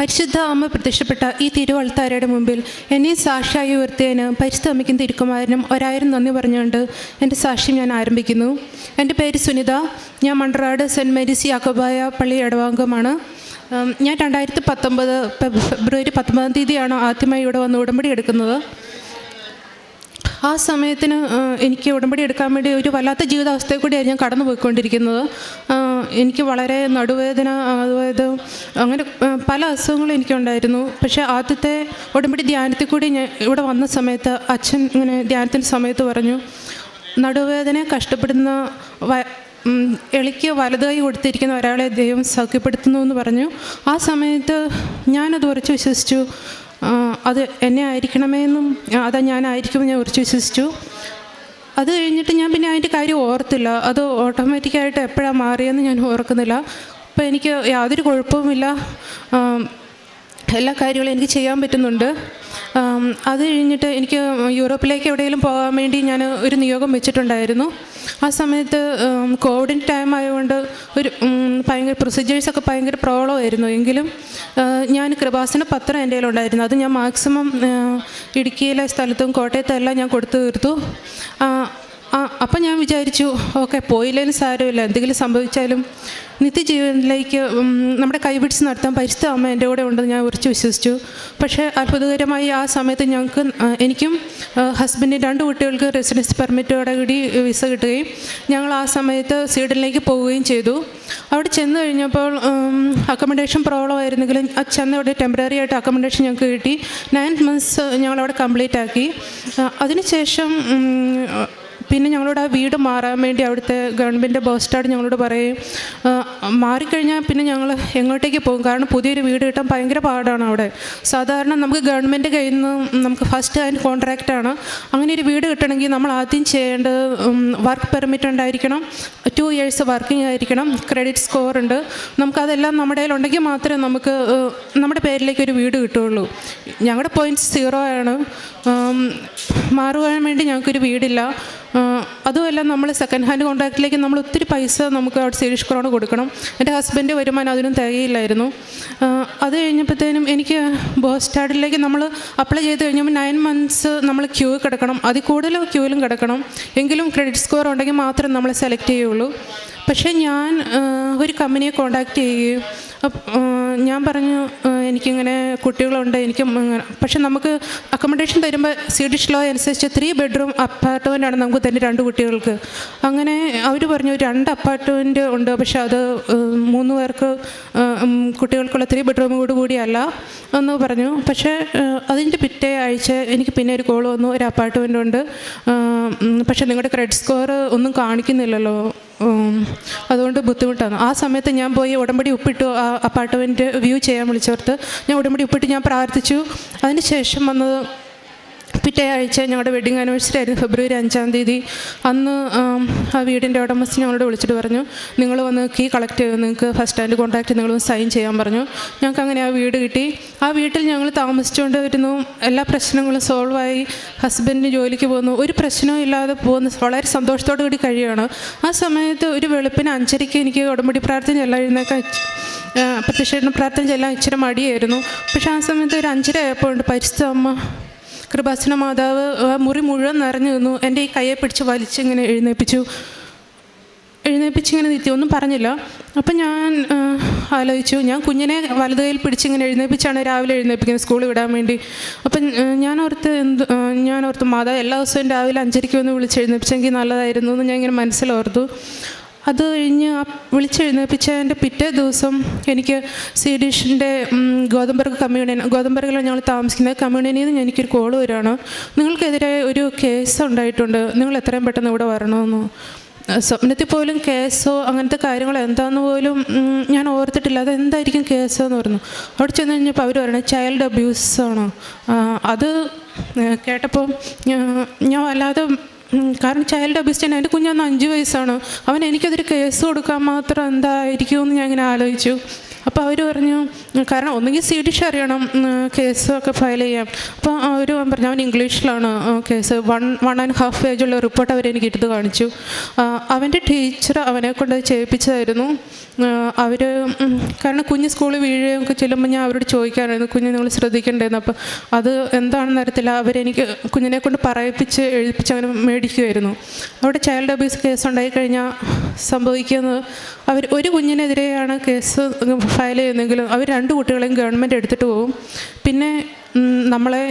പരിശുദ്ധ അമ്മ പ്രത്യക്ഷപ്പെട്ട ഈ തിരുവൾത്താരയുടെ മുമ്പിൽ എന്നെ സാക്ഷിയായി ഉയർത്തിയതിന് പരിശുദ്ധ അമ്മയ്ക്കും തിരുക്കുമാരനും ഒരായിരം നന്ദി പറഞ്ഞുകൊണ്ട് എന്റെ സാക്ഷ്യം ഞാൻ ആരംഭിക്കുന്നു. എന്റെ പേര് സുനിത. ഞാൻ മൺറാട് സെന്റ് മേരീസ് യാക്കോബായ പള്ളി ഇടവാംഗമാണ്. ഞാൻ രണ്ടായിരത്തി പത്തൊമ്പത് ഫെബ്രുവരി പത്തൊമ്പതാം തീയതിയാണ് ആദ്യമായി ഇവിടെ വന്ന് ഉടമ്പടി എടുക്കുന്നത്. ആ സമയത്തിന് എനിക്ക് ഉടമ്പടി എടുക്കാൻ വേണ്ടി ഒരു വല്ലാത്ത ജീവിതാവസ്ഥയിൽ കൂടിയാണ് ഞാൻ കടന്നു പോയിക്കൊണ്ടിരിക്കുന്നത് എനിക്ക് വളരെ നടുവേദന അതായത് അങ്ങനെ പല അസുഖങ്ങളും എനിക്കുണ്ടായിരുന്നു. പക്ഷേ ആദ്യത്തെ ഉടമ്പടി ധ്യാനത്തിൽ കൂടി ഞാൻ ഇവിടെ വന്ന സമയത്ത് അച്ഛൻ ഇങ്ങനെ ധ്യാനത്തിന്റെ സമയത്ത് പറഞ്ഞു നടുവേദന കഷ്ടപ്പെടുന്ന എളിക്ക് വലതായി കൊടുത്തിരിക്കുന്ന ഒരാളെ ദൈവം സൗഖ്യപ്പെടുത്തുന്നു എന്ന് പറഞ്ഞു. ആ സമയത്ത് ഞാനത് ഉറച്ചു വിശ്വസിച്ചു. അത് എന്നെ ആയിരിക്കണമേ എന്നും ആ, അതാ ഞാനായിരിക്കുമെന്ന് ഞാൻ ഉറച്ചു വിശ്വസിച്ചു. അത് കഴിഞ്ഞിട്ട് ഞാൻ പിന്നെ അതിന്റെ കാര്യം ഓർത്തില്ല. അത് ഓട്ടോമാറ്റിക്കായിട്ട് എപ്പോഴാണ് മാറിയെന്ന് ഞാൻ ഓർക്കുന്നില്ല. അപ്പോൾ എനിക്ക് യാതൊരു കുഴപ്പവുമില്ല. എല്ലാ കാര്യങ്ങളും എനിക്ക് ചെയ്യാൻ പറ്റുന്നുണ്ട്. അത് കഴിഞ്ഞിട്ട് എനിക്ക് യൂറോപ്പിലേക്ക് എവിടെയെങ്കിലും പോകാൻ വേണ്ടി ഞാൻ ഒരു നിയോഗം വെച്ചിട്ടുണ്ടായിരുന്നു. ആ സമയത്ത് കോവിഡിൻ ടൈം ആയതുകൊണ്ട് ഒരു ഭയങ്കര പ്രൊസീജിയേഴ്സൊക്കെ ഭയങ്കര പ്രോബ്ലമായിരുന്നു എങ്കിലും ഞാൻ കൃപാസന പത്രം എന്റെ കയ്യിലുണ്ടായിരുന്നു അത് ഞാൻ മാക്സിമം ഇടുക്കിയിലെ സ്ഥലത്തും കോട്ടയത്തും എല്ലാം ഞാൻ കൊടുത്തു തീർത്തു. ആ, അപ്പം ഞാൻ വിചാരിച്ചു ഓക്കെ പോയില്ലേലും സാരമില്ല. എന്തെങ്കിലും സംഭവിച്ചാലും നിത്യജീവനിലേക്ക് നമ്മുടെ കൈപിടിച്ച് നടത്താൻ പരിശുദ്ധ അമ്മ എന്റെ കൂടെ ഉണ്ടെന്ന് ഞാൻ ഉറച്ചു വിശ്വസിച്ചു. പക്ഷേ അത്ഭുതകരമായി ആ സമയത്ത് ഞങ്ങൾക്ക് എനിക്കും ഹസ്ബൻഡിന് രണ്ട് കുട്ടികൾക്ക് റെസിഡൻസ് പെർമിറ്റോടെ കൂടി വിസ കിട്ടുകയും ഞങ്ങൾ ആ സമയത്ത് സ്വീഡനിലേക്ക് പോവുകയും ചെയ്തു. അവിടെ ചെന്ന് കഴിഞ്ഞപ്പോൾ അക്കോമഡേഷൻ പ്രോബ്ലം ആയിരുന്നെങ്കിലും ആ ചെന്ന് അവിടെ ടെമ്പററി ആയിട്ട് അക്കോമഡേഷൻ ഞങ്ങൾക്ക് കിട്ടി. നയൻ മന്ത്സ് ഞങ്ങളവിടെ കംപ്ലീറ്റ് ആക്കി. അതിനുശേഷം പിന്നെ ഞങ്ങളോട് ആ വീട് മാറാൻ വേണ്ടി അവിടുത്തെ ഗവൺമെന്റ് ബസ് സ്റ്റാൻഡ് ഞങ്ങളോട് പറയും മാറിക്കഴിഞ്ഞാൽ പിന്നെ ഞങ്ങൾ എങ്ങോട്ടേക്ക് പോകും? കാരണം പുതിയൊരു വീട് കിട്ടാൻ ഭയങ്കര പാടാണ് അവിടെ. സാധാരണ നമുക്ക് ഗവൺമെന്റ് കയ്യിൽ നിന്ന് നമുക്ക് ഫസ്റ്റ് ഹാൻഡ് കോൺട്രാക്റ്റാണ്. അങ്ങനെ ഒരു വീട് കിട്ടണമെങ്കിൽ നമ്മൾ ആദ്യം ചെയ്യേണ്ടത് വർക്ക് പെർമിറ്റ് ഉണ്ടായിരിക്കണം. ടു ഇയേഴ്സ് വർക്കിംഗ് ആയിരിക്കണം ക്രെഡിറ്റ് സ്കോർ ഉണ്ട്. നമുക്കതെല്ലാം നമ്മുടെ ഉണ്ടെങ്കിൽ മാത്രമേ നമുക്ക് നമ്മുടെ പേരിലേക്ക് ഒരു വീട് കിട്ടുകയുള്ളൂ. ഞങ്ങളുടെ പോയിന്റ്സ് സീറോ ആണ്. മാറുവാൻ വേണ്ടി ഞങ്ങൾക്കൊരു വീടില്ല. അതുമല്ല നമ്മൾ സെക്കൻഡ് ഹാൻഡ് കോൺട്രാക്റ്റിലേക്ക് നമ്മൾ ഒത്തിരി പൈസ നമുക്ക് അവിടെ സീരീഷ് ക്രോൺ കൊടുക്കണം. എന്റെ ഹസ്ബൻഡ് വരുമാനം അതിനും തികയില്ലായിരുന്നു. അത് കഴിഞ്ഞപ്പോഴത്തേനും എനിക്ക് ബോസ് സ്റ്റാൻഡിലേക്ക് നമ്മൾ അപ്ലൈ ചെയ്ത് കഴിഞ്ഞപ്പോൾ നയൻ മന്ത്സ് നമ്മൾ ക്യൂ കിടക്കണം. അതിൽ കൂടുതൽ ക്യൂവിലും കിടക്കണം. എങ്കിലും ക്രെഡിറ്റ് സ്കോർ ഉണ്ടെങ്കിൽ മാത്രം നമ്മൾ സെലക്ട് ചെയ്യുള്ളൂ. പക്ഷേ ഞാൻ ഒരു കമ്പനിയെ കോൺടാക്റ്റ് ചെയ്യുകയും ഞാൻ പറഞ്ഞു എനിക്കിങ്ങനെ കുട്ടികളുണ്ട് എനിക്ക് പക്ഷെ നമുക്ക് അക്കോമഡേഷൻ തരുമ്പോൾ സ്വീഡിഷ് ലോ അനുസരിച്ച് ത്രീ ബെഡ്റൂം അപ്പാർട്ട്മെന്റാണ് നമുക്ക് തന്നെ രണ്ട് കുട്ടികൾക്ക്. അങ്ങനെ അവർ പറഞ്ഞു രണ്ട് അപ്പാർട്ട്മെന്റ് ഉണ്ട് പക്ഷെ അത് മൂന്ന് പേർക്ക് കുട്ടികൾക്കുള്ള ത്രീ കൂടി കൂടിയല്ല എന്ന് പറഞ്ഞു. പക്ഷേ അതിന്റെ പിറ്റേ ആഴ്ച എനിക്ക് പിന്നെ ഒരു കോൾ വന്നു ഒരു അപ്പാർട്ട്മെന്റ് ഉണ്ട് പക്ഷേ നിങ്ങളുടെ ക്രെഡിറ്റ് സ്കോർ ഒന്നും കാണിക്കുന്നില്ലല്ലോ. അതുകൊണ്ട് ബുദ്ധിമുട്ടാണ്. ആ സമയത്ത് ഞാൻ പോയി ഉടമ്പടി ഉപ്പിട്ടു ആ അപ്പാർട്ട്മെന്റ് വ്യൂ ചെയ്യാൻ വിളിച്ചോർത്ത് ഞാൻ ഉടമ്പടി ഉപ്പിട്ട് ഞാൻ പ്രാർത്ഥിച്ചു. അതിന് ശേഷം വന്നത് പിറ്റേ ആഴ്ച ഞങ്ങളുടെ വെഡിങ് ആനിവേഴ്സറി ആയിരുന്നു. ഫെബ്രുവരി അഞ്ചാം തീയതി. അന്ന് ആ വീടിന്റെ ഉടമസ്ഥ ഞങ്ങളോട് വിളിച്ചിട്ട് പറഞ്ഞു നിങ്ങൾ വന്ന് കീ കളക്ട് ചെയ്ത് നിങ്ങൾക്ക് ഫസ്റ്റ് ഹാൻഡ് കോൺടാക്റ്റ് നിങ്ങൾ സൈൻ ചെയ്യാൻ പറഞ്ഞു. ഞങ്ങൾക്ക് അങ്ങനെ ആ വീട് കിട്ടി. ആ വീട്ടിൽ ഞങ്ങൾ താമസിച്ചുകൊണ്ട് വരുന്നു. എല്ലാ പ്രശ്നങ്ങളും സോൾവായി ഹസ്ബൻഡിന് ജോലിക്ക് പോകുന്നു. ഒരു പ്രശ്നവും ഇല്ലാതെ പോകുന്ന. വളരെ സന്തോഷത്തോടു കൂടി കഴിയുകയാണ്. ആ സമയത്ത് ഒരു വെളുപ്പിന് അഞ്ചരയ്ക്ക് എനിക്ക് ഉടമ്പടി പ്രാർത്ഥന എല്ലാം എഴുന്നേക്കാൻ പ്രത്യക്ഷ പ്രാർത്ഥന ചെല്ലാൻ ഇച്ചിരി മടിയായിരുന്നു. പക്ഷേ ആ സമയത്ത് ഒരു അഞ്ചര ആയപ്പോൾ ഉണ്ട് പരിസ്ഥിതി അമ്മ കൃപാസന മാതാവ് മുറി മുഴുവൻ നിറഞ്ഞു നിന്നു. എന്റെ ഈ കയ്യെ പിടിച്ച് വലിച്ചിങ്ങനെ എഴുന്നേപ്പിച്ചു. എഴുന്നേപ്പിച്ചിങ്ങനെ നിത്യം. ഒന്നും പറഞ്ഞില്ല. അപ്പം ഞാൻ ആലോചിച്ചു. ഞാൻ കുഞ്ഞിനെ വലത് കയ്യിൽ പിടിച്ചിങ്ങനെ എഴുന്നേപ്പിച്ചാണ് രാവിലെ എഴുന്നേൽപ്പിക്കുന്നത് സ്കൂളിൽ വിടാൻ വേണ്ടി. അപ്പം ഞാൻ ഓർത്ത് എന്ത് ഞാൻ ഓർത്ത് മാതാവ് എല്ലാ ദിവസവും രാവിലെ അഞ്ചരയ്ക്ക് ഒന്ന് വിളിച്ച് എഴുന്നേപ്പിച്ചെങ്കിൽ നല്ലതായിരുന്നു എന്ന് ഞാൻ ഇങ്ങനെ മനസ്സിലോർത്തു. അത് കഴിഞ്ഞ് ആ വിളിച്ചെഴുന്നേൽപ്പിച്ചതിന്റെ പിറ്റേ ദിവസം എനിക്ക് സ്വീഡിഷിന്റെ ഗോതമ്പർഗ് കമ്മ്യൂണിയൻ ഗോതമ്പർഗിലാണ് ഞങ്ങൾ താമസിക്കുന്നത്. കമ്മ്യൂണിയനിൽ നിന്ന് എനിക്കൊരു കോൾ വരികയാണ്. നിങ്ങൾക്കെതിരെ ഒരു കേസ് ഉണ്ടായിട്ടുണ്ട്. നിങ്ങൾ എത്രയും പെട്ടെന്ന് ഇവിടെ വരണമെന്ന്. സ്വപ്നത്തിൽ പോലും കേസോ അങ്ങനത്തെ കാര്യങ്ങൾ എന്താണെന്ന് പോലും ഞാൻ ഓർത്തിട്ടില്ല. അത് എന്തായിരിക്കും കേസ് എന്ന് പറഞ്ഞു. അവിടെ ചെന്ന് കഴിഞ്ഞപ്പോൾ അവർ പറയണത് ചൈൽഡ് അബ്യൂസ് ആണ്. അത് കേട്ടപ്പോൾ ഞാൻ- വല്ലാതെ കാരണം ചൈൽഡ് ചെയ്യാൻ എന്റെ കുഞ്ഞൊന്ന് അഞ്ച് വയസ്സാണ്. അവൻ എനിക്കതൊരു കേസ് കൊടുക്കാൻ മാത്രം എന്തായിരിക്കുമെന്ന് ഞാൻ ഇങ്ങനെ ആലോചിച്ചു. അപ്പോൾ അവർ പറഞ്ഞു കാരണം ഒന്നുകിൽ സ്വീഡിഷ് അറിയണം കേസൊക്കെ ഫയൽ ചെയ്യാം അപ്പോൾ അവർ പറഞ്ഞു അവൻ ഇംഗ്ലീഷിലാണ് case. One one and half പേജുള്ള റിപ്പോർട്ട് അവർ എനിക്ക് എടുത്ത് കാണിച്ചു. അവന്റെ ടീച്ചർ അവനെ കൊണ്ട് ചെയ്യിപ്പിച്ചതായിരുന്നു. അവർ കാരണം കുഞ്ഞ് സ്കൂളിൽ വീഴുകയും ഒക്കെ ചെല്ലുമ്പോൾ ഞാൻ അവരോട് ചോദിക്കാറായിരുന്നു കുഞ്ഞ് നിങ്ങൾ ശ്രദ്ധിക്കേണ്ടതെന്ന് അപ്പോൾ അത് എന്താണെന്ന് അറിയത്തില്ല. അവരെനിക്ക് കുഞ്ഞിനെ കൊണ്ട് പറയിപ്പിച്ച് എഴുതിപ്പിച്ച് അങ്ങനെ മേടിക്കുമായിരുന്നു അവിടെ ചൈൽഡ് അബ്യൂസ് കേസ് ഉണ്ടായിക്കഴിഞ്ഞാൽ സംഭവിക്കുന്നത് അവർ ഒരു കുഞ്ഞിനെതിരെയാണ് കേസ് ഫയൽ ചെയ്യുന്നെങ്കിലും അവർ രണ്ട് കുട്ടികളെയും ഗവൺമെന്റ് എടുത്തിട്ട് പോകും പിന്നെ നമ്മളെ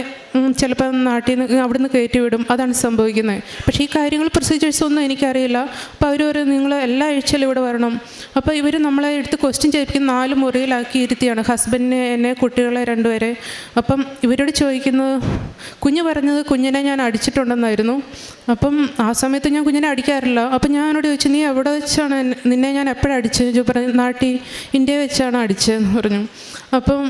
ചിലപ്പോൾ നാട്ടിൽ നിന്ന് അവിടുന്ന് കയറ്റി വിടും അതാണ് സംഭവിക്കുന്നത് പക്ഷേ ഈ കാര്യങ്ങൾ പ്രൊസീജിയേഴ്സ് ഒന്നും എനിക്കറിയില്ല. അപ്പോൾ അവർ പറയും നിങ്ങൾ എല്ലാ ആഴ്ചയിലും ഇവിടെ വരണം. അപ്പോൾ ഇവർ നമ്മളെ എടുത്ത് ക്വസ്റ്റ്യൻ ചെയ്യിപ്പിക്കുന്ന നാല് മുറിയിലാക്കി ഇരുത്തിയാണ്. ഹസ്ബൻഡിനെ എന്നെ കുട്ടികളെ രണ്ടുപേരെ. അപ്പം ഇവരോട് ചോദിക്കുന്നത് കുഞ്ഞ് പറഞ്ഞത് കുഞ്ഞിനെ ഞാൻ അടിച്ചിട്ടുണ്ടെന്നായിരുന്നു. അപ്പം ആ സമയത്ത് ഞാൻ കുഞ്ഞിനെ അടിക്കാറില്ല. അപ്പം ഞാൻ എന്നോട് ചോദിച്ചു നീ എവിടെ വെച്ചാണ് നിന്നെ ഞാൻ എപ്പോഴാണ് അടിച്ചത്? ചോ പറഞ്ഞു നാട്ടിൽ ഇന്ത്യ വെച്ചാണ് അടിച്ചതെന്ന് പറഞ്ഞു. അപ്പം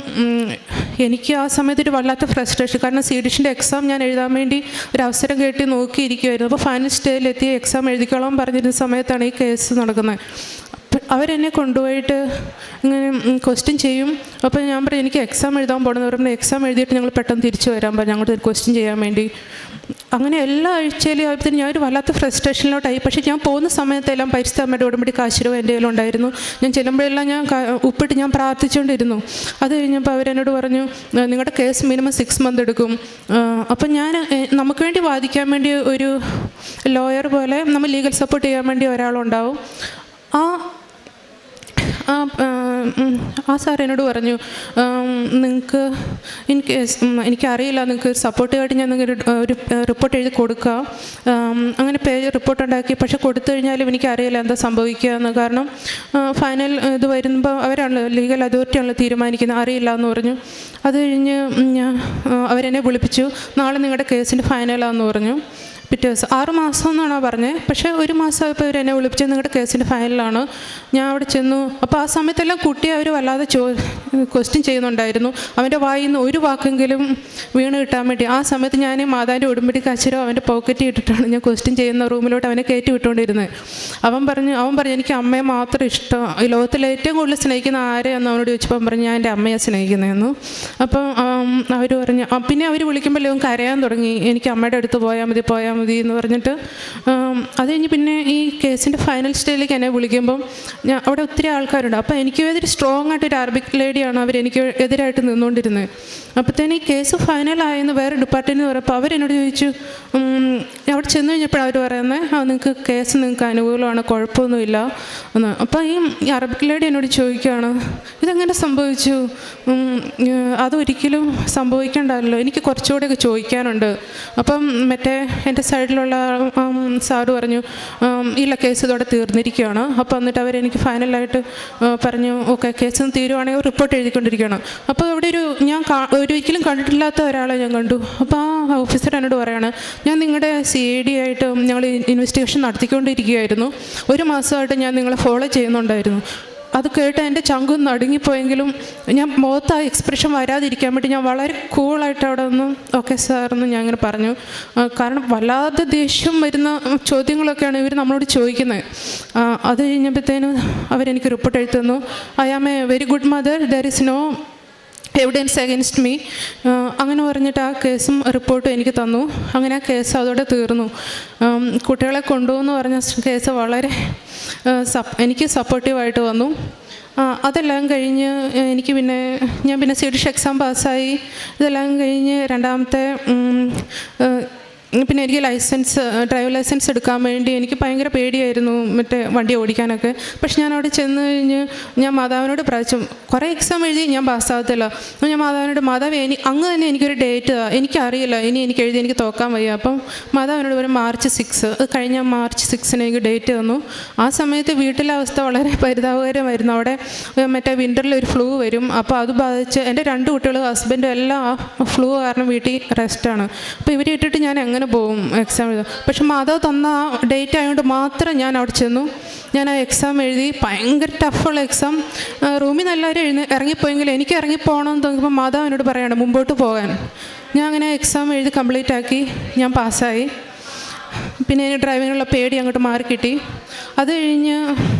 എനിക്ക് ആ സമയത്ത് ഒരു വല്ലാത്ത ഫ്രസ്ട്രേഷൻ കാരണം സ്വീഡിഷിന്റെ എക്സാം ഞാൻ എഴുതാൻ വേണ്ടി ഒരു അവസരം കേട്ടി നോക്കിയിരിക്കുമായിരുന്നു അപ്പോൾ ഫൈനൽ സ്റ്റേജിലെത്തി എക്സാം എഴുതിക്കോളാം പറഞ്ഞിരുന്ന സമയത്താണ് ഈ കേസ് നടക്കുന്നത്. അവരെന്നെ കൊണ്ടുപോയിട്ട് ഇങ്ങനെ ക്വസ്റ്റ്യൻ ചെയ്യും. അപ്പോൾ ഞാൻ പറയും എനിക്ക് എക്സാം എഴുതാൻ പോകണമെന്ന് പറയുമ്പോൾ എക്സാം എഴുതിയിട്ട് ഞങ്ങൾ പെട്ടെന്ന് തിരിച്ചു വരാൻ പറഞ്ഞു. ഞങ്ങളുടെ ക്വസ്റ്റ്യൻ ചെയ്യാൻ വേണ്ടി അങ്ങനെ എല്ലാ ആഴ്ചയിലും ഞാൻ ഒരു വല്ലാത്ത ഫ്രസ്ട്രേഷനിലോട്ടായി പക്ഷേ ഞാൻ പോകുന്ന സമയത്തെല്ലാം പരിസ്ഥിതി അമ്മയുടെ ഉടമ്പടി കാശിരവ് എന്റെ കയ്യിലുണ്ടായിരുന്നു ഞാൻ ചെല്ലുമ്പോഴെല്ലാം ഞാൻ ഉപ്പിട്ട് ഞാൻ പ്രാർത്ഥിച്ചുകൊണ്ടിരുന്നു അത് കഴിഞ്ഞപ്പോൾ അവരെന്നോട് പറഞ്ഞു നിങ്ങളുടെ കേസ് മിനിമം സിക്സ് മന്ത് എടുക്കും. അപ്പം ഞാൻ നമുക്ക് വേണ്ടി വാദിക്കാൻ വേണ്ടി ഒരു ലോയർ പോലെ നമ്മൾ ലീഗൽ സപ്പോർട്ട് ചെയ്യാൻ വേണ്ടി ഒരാളുണ്ടാവും. ആ ആ സാർ എന്നോട് പറഞ്ഞു നിങ്ങൾക്ക് എനിക്ക് എനിക്കറിയില്ല നിങ്ങൾക്ക് സപ്പോർട്ടീവായിട്ട് ഞാൻ നിങ്ങൾക്ക് ഒരു റിപ്പോർട്ട് എഴുതി കൊടുക്കാം. അങ്ങനെ പേ റിപ്പോർട്ട് ഉണ്ടാക്കി പക്ഷെ കൊടുത്തു കഴിഞ്ഞാലും എനിക്കറിയില്ല എന്താ സംഭവിക്കുക എന്ന്. കാരണം ഫൈനൽ ഇത് വരുമ്പോൾ അവരാണല്ലോ ലീഗൽ അതോറിറ്റിയാണല്ലോ തീരുമാനിക്കുന്നത്. അറിയില്ല എന്ന് പറഞ്ഞു. അത് കഴിഞ്ഞ് അവരെന്നെ വിളിപ്പിച്ചു. നാളെ നിങ്ങളുടെ കേസിന്റെ ഫൈനലാന്ന് പറഞ്ഞു. പിറ്റേ ദിവസം. ആറ് മാസം എന്നാണോ പറഞ്ഞത് പക്ഷേ ഒരു മാസമായപ്പോൾ ഇവർ എന്നെ വിളിപ്പിച്ച് നിങ്ങളുടെ കേസിന്റെ ഫയലിലാണ്. ഞാൻ അവിടെ ചെന്നു. അപ്പോൾ ആ സമയത്തെല്ലാം കുട്ടിയെ അവർ വല്ലാതെ ചോ ക്വസ്റ്റ്യൻ ചെയ്യുന്നുണ്ടായിരുന്നു. അവന്റെ വായിൽ നിന്ന് ഒരു വാക്കെങ്കിലും വീണ് കിട്ടാൻ വേണ്ടി. ആ സമയത്ത് ഞാൻ മാതാവിന്റെ ഉടുമ്പടി കച്ചരോ അവന്റെ പോക്കറ്റ് ഇട്ടിട്ടാണ് ഞാൻ ക്വസ്റ്റ്യൻ ചെയ്യുന്ന റൂമിലോട്ട് അവനെ കയറ്റി വിട്ടുകൊണ്ടിരുന്നത് അവൻ പറഞ്ഞു അവൻ പറഞ്ഞു എനിക്ക് അമ്മയെ മാത്രം ഇഷ്ടം. ഈ ലോകത്തിൽ ഏറ്റവും കൂടുതൽ സ്നേഹിക്കുന്ന ആരെയെന്ന് അവനോട് ചോദിച്ചപ്പോൾ അവൻ പറഞ്ഞു ഞാൻ എന്റെ അമ്മയെ സ്നേഹിക്കുന്നതെന്നു. അപ്പം അവർ പറഞ്ഞു പിന്നെ അവർ വിളിക്കുമ്പോൾ അവൻ കരയാൻ തുടങ്ങി. എനിക്ക് അമ്മയുടെ അടുത്ത് പോയാൽ മതി പോയാൽ മതി എന്ന് പറഞ്ഞിട്ട് അത് കഴിഞ്ഞ് പിന്നെ ഈ കേസിന്റെ ഫൈനൽ സ്റ്റേജിലേക്ക് എന്നെ വിളിക്കുമ്പം ഞാൻ അവിടെ ഒത്തിരി ആൾക്കാരുണ്ട്. അപ്പോൾ എനിക്ക് എതിരെ സ്ട്രോങ് ആയിട്ട് ഒരു അറബിക് ലേഡിയാണ് അവർ എനിക്ക് എതിരായിട്ട് നിന്നുകൊണ്ടിരുന്നത് അപ്പോഴത്തേന് ഈ കേസ് ഫൈനലായെന്ന് വേറെ ഡിപ്പാർട്ട്മെന്റ് പറഞ്ഞപ്പോൾ അവരെന്നോട് ചോദിച്ചു അവിടെ ചെന്ന് കഴിഞ്ഞപ്പോൾ അവർ പറയുന്നത് ആ നിങ്ങൾക്ക് കേസ് നിങ്ങൾക്ക് അനുകൂലമാണ് കുഴപ്പമൊന്നുമില്ല എന്ന്. അപ്പോൾ ഈ അറബിക് ലേഡി എന്നോട് ചോദിക്കുകയാണ് ഇതെങ്ങനെ സംഭവിച്ചു? അതൊരിക്കലും സംഭവിക്കേണ്ടല്ലോ എനിക്ക് കുറച്ചുകൂടെയൊക്കെ ചോദിക്കാനുണ്ട്. അപ്പം മറ്റേ എന്റെ സൈഡിലുള്ള സാറ് പറഞ്ഞു ഇല്ല കേസ് ഇതോടെ തീർന്നിരിക്കുകയാണ്. അപ്പോൾ എന്നിട്ട് അവരെനിക്ക് ഫൈനലായിട്ട് പറഞ്ഞു ഓക്കെ കേസ് തീരുവാണെങ്കിൽ റിപ്പോർട്ട് എഴുതിക്കൊണ്ടിരിക്കുകയാണ്. അപ്പോൾ അവിടെ ഒരു ഞാൻ ഒരിക്കലും കണ്ടിട്ടില്ലാത്ത ഒരാളെ ഞാൻ കണ്ടു. അപ്പോൾ ആ ഓഫീസർ എന്നോട് പറയാണ് ഞാൻ നിങ്ങളുടെ സി ഐ ഡി ആയിട്ട് ഞങ്ങൾ ഇൻവെസ്റ്റിഗേഷൻ നടത്തിക്കൊണ്ടിരിക്കുകയായിരുന്നു. ഒരു മാസമായിട്ട് ഞാൻ നിങ്ങളെ ഫോളോ ചെയ്യുന്നുണ്ടായിരുന്നു. അത് കേട്ട് എന്റെ ചങ്കും നടുങ്ങിപ്പോയെങ്കിലും ഞാൻ മുഖത്ത് ആ എക്സ്പ്രഷൻ വരാതിരിക്കാൻ വേണ്ടി ഞാൻ വളരെ കൂളായിട്ട് അവിടെ നിന്ന് ഓക്കെ സാർ എന്ന് ഞാൻ അങ്ങനെ പറഞ്ഞു. കാരണം വല്ലാതെ ദേഷ്യം വരുന്ന ചോദ്യങ്ങളൊക്കെയാണ് ഇവർ നമ്മളോട് ചോദിക്കുന്നത്. അത് കഴിഞ്ഞപ്പോഴത്തേനും അവരെനിക്ക് റിപ്പോർട്ട് എഴുതുന്നു I am a very good mother there is no evidence against me അങ്ങനെ പറഞ്ഞിട്ട് ആ കേസും റിപ്പോർട്ടും എനിക്ക് തന്നു. അങ്ങനെ ആ കേസ് അതോടെ തീർന്നു. കുട്ടികളെ കൊണ്ടുപോകുന്നു പറഞ്ഞ കേസ് വളരെ എനിക്ക് സപ്പോർട്ടീവായിട്ട് വന്നു. അതെല്ലാം കഴിഞ്ഞ് എനിക്ക് പിന്നെ ഞാൻ പിന്നെ സ്വീഡിഷ് എക്സാം പാസ്സായി ഇതെല്ലാം കഴിഞ്ഞ് രണ്ടാമത്തെ പിന്നെ എനിക്ക് ലൈസൻസ് ഡ്രൈവ് ലൈസൻസ് എടുക്കാൻ വേണ്ടി എനിക്ക് ഭയങ്കര പേടിയായിരുന്നു മറ്റേ വണ്ടി ഓടിക്കാനൊക്കെ. പക്ഷെ ഞാൻ അവിടെ ചെന്ന് കഴിഞ്ഞ് ഞാൻ മാതാവിനോട് പ്രാവശ്യം കുറേ എക്സാം എഴുതി ഞാൻ പാസ്സാകത്തില്ല അപ്പോൾ ഞാൻ മാതാവിനോട് മാതാവ് ഇനി അങ്ങ് തന്നെ എനിക്കൊരു ഡേറ്റ് എനിക്കറിയില്ല. ഇനി എനിക്ക് എഴുതി എനിക്ക് തോക്കാൻ വയ്യ. അപ്പം മാതാവിനോട് പറയും മാർച്ച് സിക്സ് അത് കഴിഞ്ഞ മാർച്ച് സിക്സിന് എനിക്ക് ഡേറ്റ് തന്നു. ആ സമയത്ത് വീട്ടിലെ അവസ്ഥ വളരെ പരിതാപകരമായിരുന്നു. അവിടെ മറ്റേ വിന്ററിൽ ഒരു ഫ്ലൂ വരും. അപ്പോൾ അത് ബാധിച്ച് എന്റെ രണ്ട് കുട്ടികളും ഹസ്ബൻഡും എല്ലാം ആ ഫ്ലൂ കാരണം വീട്ടിൽ റെസ്റ്റാണ് അപ്പോൾ ഇവരെ ഇട്ടിട്ട് ഞാൻ എങ്ങനെ പോകും എക്സാം എഴുതും. പക്ഷെ മാതാവ് തന്ന ആ ഡേറ്റ് ആയതുകൊണ്ട് മാത്രം ഞാൻ അവിടെ ചെന്നു. ഞാൻ ആ എക്സാം എഴുതി. ഭയങ്കര ടഫുള്ള എക്സാം റൂമിൽ നിന്ന് എല്ലാവരും എഴുതി ഇറങ്ങിപ്പോയെങ്കിലും എനിക്ക് ഇറങ്ങിപ്പോകണമെന്ന് തോന്നിയപ്പോൾ മാതാവ് എന്നോട് പറയാണ് മുമ്പോട്ട് പോകാൻ. ഞാൻ അങ്ങനെ എക്സാം എഴുതി കംപ്ലീറ്റ് ആക്കി. ഞാൻ പാസ്സായി. പിന്നെ ഡ്രൈവിങ്ങിനുള്ള പേടി അങ്ങോട്ട് മാറി കിട്ടി. അത് കഴിഞ്ഞ്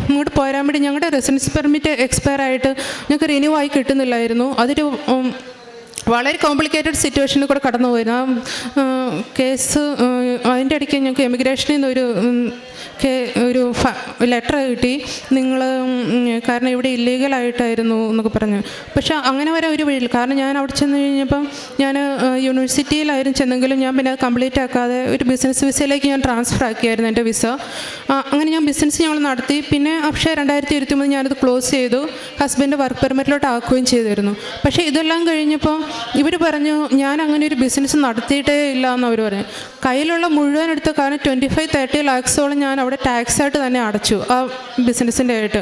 ഇങ്ങോട്ട് പോരാൻ വേണ്ടി ഞങ്ങളുടെ റെസിഡൻസ് പെർമിറ്റ് എക്സ്പയർ ആയിട്ട് ഞങ്ങൾക്ക് റിന്യൂ ആയി കിട്ടുന്നില്ലായിരുന്നു. അതൊരു വളരെ കോംപ്ലിക്കേറ്റഡ് സിറ്റുവേഷനിൽ കൂടെ കടന്നു പോയിരുന്നു കേസ് അതിന്റെ ഇടയ്ക്ക് ഞങ്ങൾക്ക് എമിഗ്രേഷനിൽ നിന്ന് ഒരു ഫ ലെറ്റർ കിട്ടി. നിങ്ങൾ കാരണം ഇവിടെ ഇല്ലീഗലായിട്ടായിരുന്നു എന്നൊക്കെ പറഞ്ഞു. പക്ഷേ അങ്ങനെ വരെ ഒരു വഴിയില്ല. കാരണം ഞാൻ അവിടെ ചെന്ന് കഴിഞ്ഞപ്പം ഞാൻ യൂണിവേഴ്സിറ്റിയിലായിരുന്നു ചെന്നെങ്കിലും ഞാൻ പിന്നെ അത് കംപ്ലീറ്റ് ആക്കാതെ ഒരു ബിസിനസ് വിസയിലേക്ക് ഞാൻ ട്രാൻസ്ഫർ ആക്കിയായിരുന്നു എന്റെ വിസ അങ്ങനെ ഞാൻ ബിസിനസ് ഞങ്ങൾ നടത്തി. പിന്നെ പക്ഷേ രണ്ടായിരത്തി ഇരുപത്തി മൂന്ന് ഞാനത് ക്ലോസ് ചെയ്തു. ഹസ്ബൻഡ് വർക്ക് പെർമിറ്റിലോട്ട് ആക്കുകയും ചെയ്തിരുന്നു. പക്ഷേ ഇതെല്ലാം കഴിഞ്ഞപ്പോൾ ഇവർ പറഞ്ഞു ഞാൻ അങ്ങനെ ഒരു ബിസിനസ് നടത്തിയിട്ടേ ഇല്ല എന്ന് അവർ പറഞ്ഞു. കയ്യിലുള്ള മുഴുവൻ എടുത്ത കാരണം ട്വന്റി ഫൈവ് തേർട്ടി ലാക്സോളം ഞാൻ അവിടെ ടാക്സ് ആയിട്ട് തന്നെ അടച്ചു ആ ബിസിനസ്സിന്റെ ആയിട്ട്.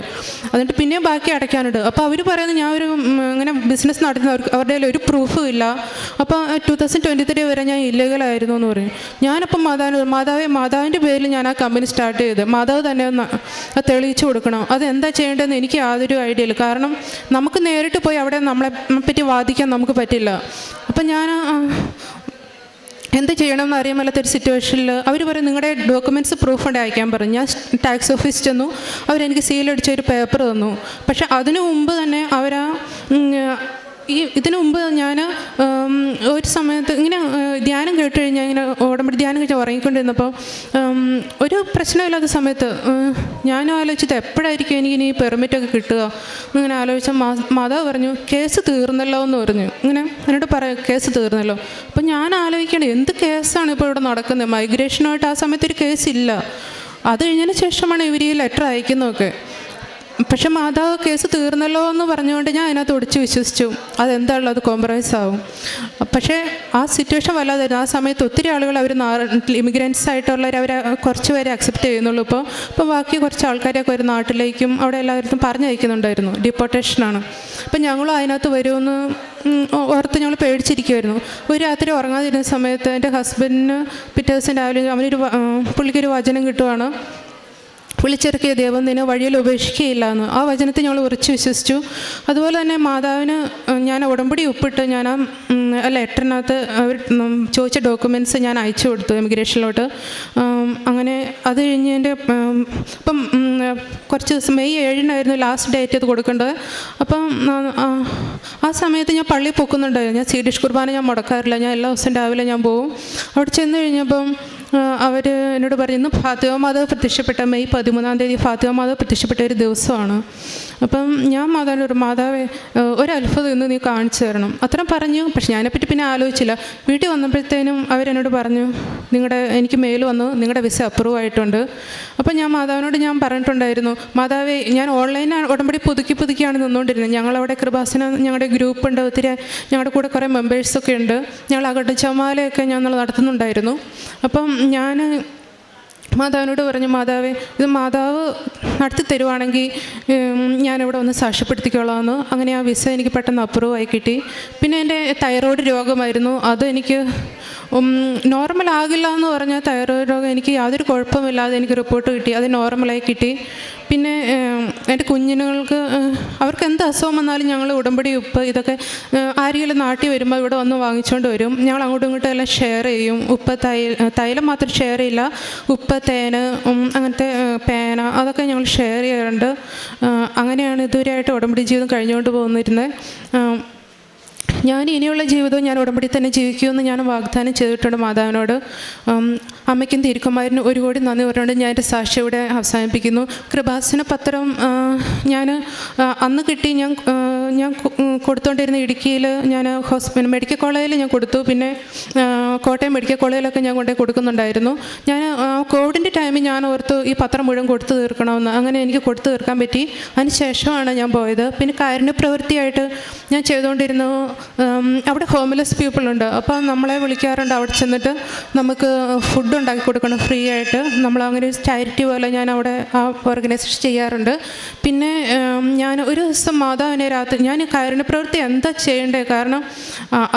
എന്നിട്ട് പിന്നെയും ബാക്കി അടയ്ക്കാനുണ്ട്. അപ്പോൾ അവർ പറയുന്നത് ഞാൻ ഒരു ഇങ്ങനെ ബിസിനസ് നടത്തുന്ന അവരുടെ ഒരു പ്രൂഫും ഇല്ല. അപ്പോൾ ടു തൗസൻഡ് ട്വന്റി ത്രീ വരെ ഞാൻ ഇല്ലീഗലായിരുന്നു എന്ന് പറയും. ഞാനപ്പം മാതാവിന് മാതാവ് മാതാവിന്റെ പേരിൽ ഞാൻ ആ കമ്പനി സ്റ്റാർട്ട് ചെയ്ത് മാതാവ് തന്നെ ഒന്ന് തെളിയിച്ചു കൊടുക്കണം. അത് എന്താ ചെയ്യേണ്ടതെന്ന് എനിക്ക് യാതൊരു ഐഡിയ ഇല്ല. കാരണം നമുക്ക് നേരിട്ട് പോയി അവിടെ നമ്മളെ പറ്റി വാദിക്കാൻ നമുക്ക് പറ്റില്ല. അപ്പം ഞാൻ എന്ത് ചെയ്യണമെന്ന് അറിയാൻ മേലാത്തൊരു സിറ്റുവേഷനിൽ അവർ പറയും നിങ്ങളുടെ ഡോക്യുമെന്റ്സ് പ്രൂഫ് ഉണ്ട് അയക്കാൻ പറഞ്ഞു. ഞാൻ ടാക്സ് ഓഫീസ് ചെന്നു. അവരെനിക്ക് സീലടിച്ച ഒരു പേപ്പർ തന്നു. പക്ഷെ അതിനു മുമ്പ് തന്നെ അവരാ ഈ ഇതിനു മുമ്പ് ഞാൻ ഒരു സമയത്ത് ഇങ്ങനെ ധ്യാനം കേട്ട് കഴിഞ്ഞാൽ ഇങ്ങനെ ഉടമ്പടി ധ്യാനം കഴിച്ച് ഉറങ്ങിക്കൊണ്ടിരുന്നപ്പോൾ ഒരു പ്രശ്നമില്ലാത്ത സമയത്ത് ഞാൻ ആലോചിച്ചത് എപ്പോഴായിരിക്കും എനിക്ക് ഇനി പെർമിറ്റൊക്കെ കിട്ടുക? ഇങ്ങനെ ആലോചിച്ച മാതാവ് പറഞ്ഞു കേസ് തീർന്നല്ലോ എന്ന് പറഞ്ഞു. ഇങ്ങനെ എന്നോട് പറയാം കേസ് തീർന്നല്ലോ. അപ്പം ഞാൻ ആലോചിക്കണം എന്ത് കേസാണ് ഇപ്പോൾ ഇവിടെ നടക്കുന്നത് മൈഗ്രേഷനുമായിട്ട് ആ സമയത്ത് ഒരു കേസ് ഇല്ല. അത് കഴിഞ്ഞതിന് ശേഷമാണ് ഇവർ ഈ ലെറ്റർ അയക്കുന്നതൊക്കെ. പക്ഷെ മാതാവ് കേസ് തീർന്നല്ലോ എന്ന് പറഞ്ഞുകൊണ്ട് ഞാൻ അതിനകത്ത് ഒടിച്ച് വിശ്വസിച്ചു. അതെന്താണല്ലോ അത് കോംപ്രമൈസ് ആവും. പക്ഷേ ആ സിറ്റുവേഷൻ വല്ലാതായിരുന്നു. ആ സമയത്ത് ഒത്തിരി ആളുകൾ അവർ ഇമിഗ്രൻസ് ആയിട്ടുള്ളവർ അവരെ കുറച്ച് പേരെ അക്സെപ്റ്റ് ചെയ്യുന്നുള്ളൂ. ഇപ്പോൾ ഇപ്പോൾ ബാക്കി കുറച്ച് ആൾക്കാരെയൊക്കെ ഒരു നാട്ടിലേക്കും അവിടെ എല്ലാവരും പറഞ്ഞയക്കുന്നുണ്ടായിരുന്നു ഡിപ്പോർട്ടേഷനാണ് അപ്പം ഞങ്ങളും അതിനകത്ത് വരുമെന്ന് ഓർത്ത് ഞങ്ങൾ പേടിച്ചിരിക്കുമായിരുന്നു ഒരു രാത്രി ഉറങ്ങാതിരുന്ന സമയത്ത് എന്റെ ഹസ്ബൻഡിന് പിറ്റേ ദിവസം രാവിലെ അവനൊരു പുള്ളിക്കൊരു വചനം കിട്ടുവാണ്. വിളിച്ചിറക്കിയ ദൈവം നിന്നെ വഴിയിൽ ഉപേക്ഷിക്കുകയില്ല എന്ന് ആ വചനത്തെ ഞങ്ങൾ ഉറച്ചു വിശ്വസിച്ചു. അതുപോലെ തന്നെ മാതാവിന് ഞാൻ ഉടമ്പടി ഒപ്പിട്ട് ഞാൻ ആ ലെറ്ററിനകത്ത് അവർ ചോദിച്ച ഡോക്യുമെന്റ്സ് ഞാൻ അയച്ചു കൊടുത്തു എമിഗ്രേഷനിലോട്ട് അങ്ങനെ അത് കഴിഞ്ഞ് എന്റെ ഇപ്പം കുറച്ച് ദിവസം മെയ് ഏഴിനായിരുന്നു ലാസ്റ്റ് ഡേറ്റ് അത് കൊടുക്കേണ്ടത്. അപ്പം ആ, സമയത്ത് ഞാൻ പള്ളി പൊക്കുന്നുണ്ടായിരുന്നു. ഞാൻ സ്വീഡിഷ് കുർബാന ഞാൻ മുടക്കാറില്ല. ഞാൻ എല്ലാ ദിവസവും രാവിലെ ഞാൻ പോവും. അവിടെ ചെന്ന് കഴിഞ്ഞപ്പം അവർ എന്നോട് പറഞ്ഞു ഇന്ന് ഫാത്തിമ മാതാവ് പ്രത്യക്ഷപ്പെട്ട മെയ് പതിമൂന്നാം തീയതി ഫാത്തിമ മാതാവ് പ്രത്യക്ഷപ്പെട്ട ഒരു ദിവസമാണ്. അപ്പം ഞാൻ മാതാവിന് ഒരു മാതാവേ ഒരു അത്ഭുതം ഇന്ന് നീ കാണിച്ചു തരണം. അത്രയും പറഞ്ഞു. പക്ഷെ ഞാനെപ്പറ്റി പിന്നെ ആലോചിച്ചില്ല. വീട്ടിൽ വന്നപ്പോഴത്തേനും അവരെന്നോട് പറഞ്ഞു നിങ്ങളുടെ എനിക്ക് മെയിൽ വന്നു നിങ്ങളുടെ വിസ അപ്രൂവ് ആയിട്ടുണ്ട് അപ്പം ഞാൻ മാതാവിനോട് ഞാൻ പറഞ്ഞിട്ടുണ്ടായിരുന്നു മാതാവേ ഞാൻ ഓൺലൈനാണ് ഉടമ്പടി പുതുക്കി പുതുക്കിയാണ് നിന്നുകൊണ്ടിരുന്നത് ഞങ്ങളവിടെ കൃപാസന ഞങ്ങളുടെ ഗ്രൂപ്പ് ഉണ്ട് ഒത്തിരി ഞങ്ങളുടെ കൂടെ കുറേ മെമ്പേഴ്സൊക്കെ ഉണ്ട്. ഞങ്ങൾ അകട്ട് ചമാലയൊക്കെ ഞങ്ങൾ നടത്തുന്നുണ്ടായിരുന്നു. അപ്പം ഞാൻ മാതാവിനോട് പറഞ്ഞു മാതാവേ ഇത് മാതാവ് നടത്തി തരുവാണെങ്കിൽ ഞാനിവിടെ ഒന്ന് സാക്ഷ്യപ്പെടുത്തിക്കോളാമെന്ന് അങ്ങനെ ആ വിസ എനിക്ക് പെട്ടെന്ന് അപ്രൂവായി കിട്ടി. പിന്നെ എന്റെ തൈറോയ്ഡ് രോഗമായിരുന്നു. അത് എനിക്ക് നോർമൽ ആകില്ല എന്ന് പറഞ്ഞാൽ തൈറോയിഡ് രോഗം എനിക്ക് യാതൊരു കുഴപ്പമില്ലാതെ എനിക്ക് റിപ്പോർട്ട് കിട്ടി. അത് നോർമലായി കിട്ടി. പിന്നെ എന്റെ കുഞ്ഞിനുകൾക്ക് അവർക്ക് എന്ത് അസുഖം വന്നാലും ഞങ്ങൾ ഉടമ്പടി ഉപ്പ് ഇതൊക്കെ ആരെങ്കിലും നാട്ടിൽ വരുമ്പോൾ ഇവിടെ വന്ന് വാങ്ങിച്ചുകൊണ്ട് വരും. ഞങ്ങൾ അങ്ങോട്ടും ഇങ്ങോട്ടും എല്ലാം ഷെയർ ചെയ്യും. ഉപ്പ് തൈ തൈലം മാത്രം ഷെയർ ചെയ്യില്ല. ഉപ്പ് തേന് അങ്ങനത്തെ പേന അതൊക്കെ ഞങ്ങൾ ഷെയർ ചെയ്യാറുണ്ട്. അങ്ങനെയാണ് ഇതുവരെയായിട്ട് ഉടമ്പടി ജീവിതം കഴിഞ്ഞുകൊണ്ട് പോകുന്നിരുന്നത് ഞാൻ ഇനിയുള്ള ജീവിതവും ഞാൻ ഉടമ്പടി തന്നെ ജീവിക്കുമെന്ന് ഞാൻ വാഗ്ദാനം ചെയ്തിട്ടുണ്ട് മാതാവിനോട്. അമ്മയ്ക്കും തിരുക്കുമാരനും ഒരു കോടി നന്ദി പറഞ്ഞുകൊണ്ട് ഞാൻ എന്റെ സാക്ഷി ഇവിടെ അവസാനിപ്പിക്കുന്നു. കൃപാസന പത്രം ഞാൻ അന്ന് കിട്ടി ഞാൻ ഞാൻ കൊടുത്തുകൊണ്ടിരുന്ന ഇടുക്കിയിൽ ഞാൻ ഹോസ്പിറ്റൽ മെഡിക്കൽ കോളേജിൽ ഞാൻ കൊടുത്തു. പിന്നെ കോട്ടയം മെഡിക്കൽ കോളേജിലൊക്കെ ഞാൻ കൊണ്ടുപോയി കൊടുക്കുന്നുണ്ടായിരുന്നു. ഞാൻ കോവിഡിന്റെ ടൈമിൽ ഞാൻ ഓർത്തു ഈ പത്രം മുഴുവൻ കൊടുത്തു തീർക്കണമെന്ന് അങ്ങനെ എനിക്ക് കൊടുത്തു തീർക്കാൻ പറ്റി. അതിന് ശേഷമാണ് ഞാൻ പോയത്. പിന്നെ കാരുണ്യ പ്രവൃത്തിയായിട്ട് ഞാൻ ചെയ്തുകൊണ്ടിരുന്നു അവിടെ ഹോംലെസ് പീപ്പിളുണ്ട് അപ്പോൾ നമ്മളെ വിളിക്കാറുണ്ട് അവിടെ ചെന്നിട്ട് നമുക്ക് ഫുഡ് ഉണ്ടാക്കി കൊടുക്കണം ഫ്രീ ആയിട്ട്. നമ്മൾ അങ്ങനെ ചാരിറ്റി പോലെ ഞാൻ അവിടെ ആ ഓർഗനൈസേഷൻ ചെയ്യാറുണ്ട്. പിന്നെ ഞാൻ ഒരു ദിവസം മാതാവിനെ രാത്രി ഞാൻ ഈ കാരുണ്യ പ്രവൃത്തി എന്താ ചെയ്യേണ്ടത്? കാരണം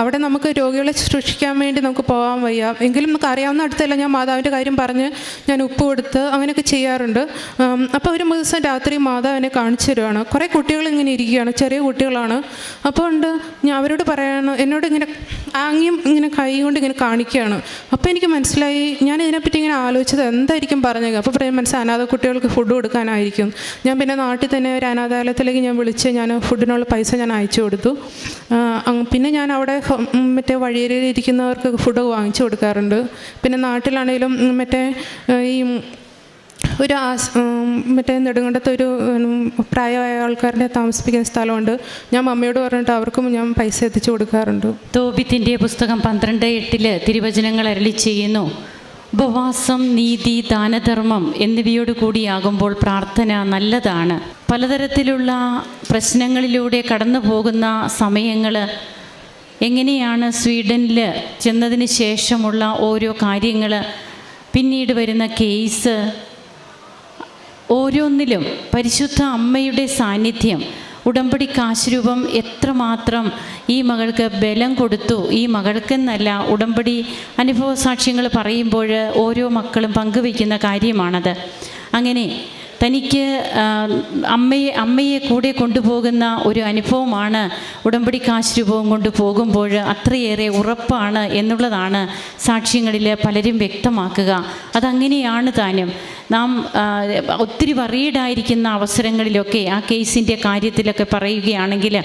അവിടെ നമുക്ക് രോഗികളെ സൃഷ്ടിക്കാൻ വേണ്ടി നമുക്ക് പോകാൻ വയ്യ. എങ്കിലും നമുക്ക് അറിയാവുന്ന അടുത്തല്ല ഞാൻ മാതാവിന്റെ കാര്യം പറഞ്ഞ് ഞാൻ ഉപ്പ് കൊടുത്ത് അങ്ങനെയൊക്കെ ചെയ്യാറുണ്ട്. അപ്പോൾ ഒരു ദിവസം രാത്രി മാതാവിനെ കാണിച്ചു തരുവാണ്. കുറേ കുട്ടികൾ ഇങ്ങനെ ഇരിക്കുകയാണ് ചെറിയ കുട്ടികളാണ്. അപ്പോൾ ഉണ്ട് ഞാൻ അവരോട് പറയാണ് എന്നോട് ഇങ്ങനെ ആംഗ്യം ഇങ്ങനെ കൈ കൊണ്ട് ഇങ്ങനെ കാണിക്കുകയാണ്. അപ്പോൾ എനിക്ക് മനസ്സിലായി ഞാൻ ഇതിനെപ്പറ്റി ഇങ്ങനെ ആലോചിച്ചത് എന്തായിരിക്കും പറഞ്ഞത്? അപ്പോൾ പറയാൻ മനസ്സിലായി അനാഥ കുട്ടികൾക്ക് ഫുഡ് കൊടുക്കാനായിരിക്കും. ഞാൻ പിന്നെ നാട്ടിൽ തന്നെ ഒരു അനാഥാലയത്തിലേക്ക് ഞാൻ വിളിച്ച് ഞാൻ ഫുഡിനുള്ള പൈസ ഞാൻ അയച്ചു കൊടുത്തു. പിന്നെ ഞാൻ അവിടെ മറ്റേ വഴിയരികിൽ ഇരിക്കുന്നവർക്ക് ഫുഡ് വാങ്ങിച്ചു കൊടുക്കാറുണ്ട്. പിന്നെ നാട്ടിലാണെങ്കിലും മറ്റേ ഈ ഒരു ആസ് മറ്റേ നെടുങ്കണ്ടത്ത് ഒരു പ്രായമായ ആൾക്കാരുടെ താമസിപ്പിക്കുന്ന സ്ഥലമുണ്ട്. ഞാൻ മമ്മിയോട് പറഞ്ഞിട്ട് അവർക്കും ഞാൻ പൈസ എത്തിച്ചു കൊടുക്കാറുണ്ട്. തോബിത്തിന്റെ പുസ്തകം പന്ത്രണ്ട് എട്ടിൽ തിരുവചനങ്ങൾ അരളി ചെയ്യുന്നു. ഉപവാസം നീതി ദാനധർമ്മം എന്നിവയോട് കൂടിയാകുമ്പോൾ പ്രാർത്ഥന നല്ലതാണ്. പലതരത്തിലുള്ള പ്രശ്നങ്ങളിലൂടെ കടന്നു പോകുന്ന സമയങ്ങൾ എങ്ങനെയാണ് സ്വീഡനിൽ ചെന്നതിന് ശേഷമുള്ള ഓരോ കാര്യങ്ങൾ പിന്നീട് വരുന്ന കേസ് ഓരോന്നിലും പരിശുദ്ധ അമ്മയുടെ സാന്നിധ്യം ഉടമ്പടി കാശുരൂപം എത്രമാത്രം ഈ മകൾക്ക് ബലം കൊടുത്തു ഈ മകൾക്കെന്നല്ല ഉടമ്പടി അനുഭവ സാക്ഷ്യങ്ങൾ പറയുമ്പോൾ ഓരോ മക്കളും പങ്കുവയ്ക്കുന്ന കാര്യമാണത്. അങ്ങനെ തനിക്ക് അമ്മയെ അമ്മയെ കൂടെ കൊണ്ടുപോകുന്ന ഒരു അനുഭവമാണ് ഉടമ്പടി കാശുരൂപവും കൊണ്ട് പോകുമ്പോൾ അത്രയേറെ ഉറപ്പാണ് എന്നുള്ളതാണ് സാക്ഷ്യങ്ങളിൽ പലരും വ്യക്തമാക്കുക. അതങ്ങനെയാണ് താനും. നാം ഒത്തിരി വറീഡായിരിക്കുന്ന അവസരങ്ങളിലൊക്കെ ആ കേസിന്റെ കാര്യത്തിലൊക്കെ പറയുകയാണെങ്കിൽ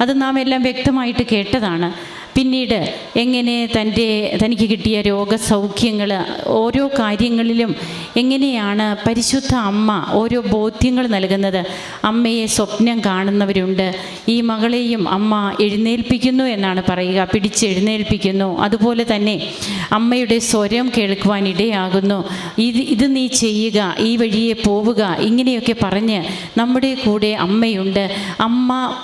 അത് നാം എല്ലാം വ്യക്തമായിട്ട് കേട്ടതാണ്. പിന്നീട് എങ്ങനെ തന്റെ തനിക്ക് കിട്ടിയ രോഗസൗഖ്യങ്ങൾ ഓരോ കാര്യങ്ങളിലും എങ്ങനെയാണ് പരിശുദ്ധ അമ്മ ഓരോ ബോധ്യങ്ങൾ നൽകുന്നത്? അമ്മയെ സ്വപ്നം കാണുന്നവരുണ്ട്. ഈ മകളെയും അമ്മ എഴുന്നേൽപ്പിക്കുന്നു എന്നാണ് പറയുക. പിടിച്ച് എഴുന്നേൽപ്പിക്കുന്നു. അതുപോലെ തന്നെ അമ്മയുടെ സ്വരം കേൾക്കുവാൻ ഇടയാകുന്നു. ഇത് ഇത് നീ ചെയ്യുക ഈ വഴിയെ പോവുക ഇങ്ങനെയൊക്കെ പറഞ്ഞ് നമ്മുടെ കൂടെ അമ്മയുണ്ട്. അമ്മ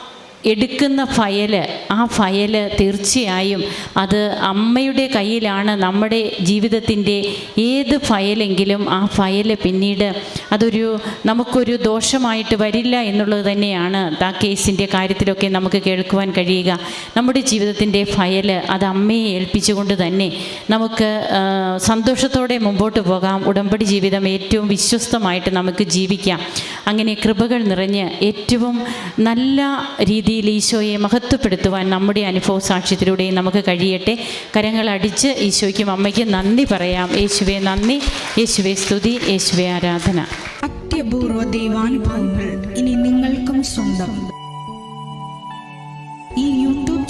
എടുക്കുന്ന ഫയൽ ആ ഫയൽ തീർച്ചയായും അത് അമ്മയുടെ കയ്യിലാണ് നമ്മുടെ ജീവിതത്തിന്റെ ഏത് ഫയലെങ്കിലും ആ ഫയൽ പിന്നീട് അതൊരു നമുക്കൊരു ദോഷമായിട്ട് വരില്ല എന്നുള്ളത് തന്നെയാണ് ആ കേസിന്റെ കാര്യത്തിലൊക്കെ നമുക്ക് കേൾക്കുവാൻ കഴിയുക. നമ്മുടെ ജീവിതത്തിന്റെ ഫയൽ അത് അമ്മയെ ഏൽപ്പിച്ചുകൊണ്ട് തന്നെ നമുക്ക് സന്തോഷത്തോടെ മുമ്പോട്ട് പോകാം. ഉടമ്പടി ജീവിതം ഏറ്റവും വിശ്വസ്തമായിട്ട് നമുക്ക് ജീവിക്കാം. അങ്ങനെ കൃപകൾ നിറഞ്ഞ് ഏറ്റവും നല്ല രീതിയിൽ ഈശോയെ മഹത്വപ്പെടുത്തുവാൻ നമ്മുടെ അനുഭവ സാക്ഷ്യത്തിലൂടെ നമുക്ക് കഴിയട്ടെ. കരങ്ങൾ അടിച്ച് ഈശോയ്ക്കും അമ്മയ്ക്കും നന്ദി പറയാം. യേശുവെ നന്ദി. യേശുവെ സ്തുതി. യേശുവെ ആരാധന. അത്യപൂർവ ദൈവാനുഭവങ്ങൾ ഇനി നിങ്ങൾക്കും സ്വന്തം.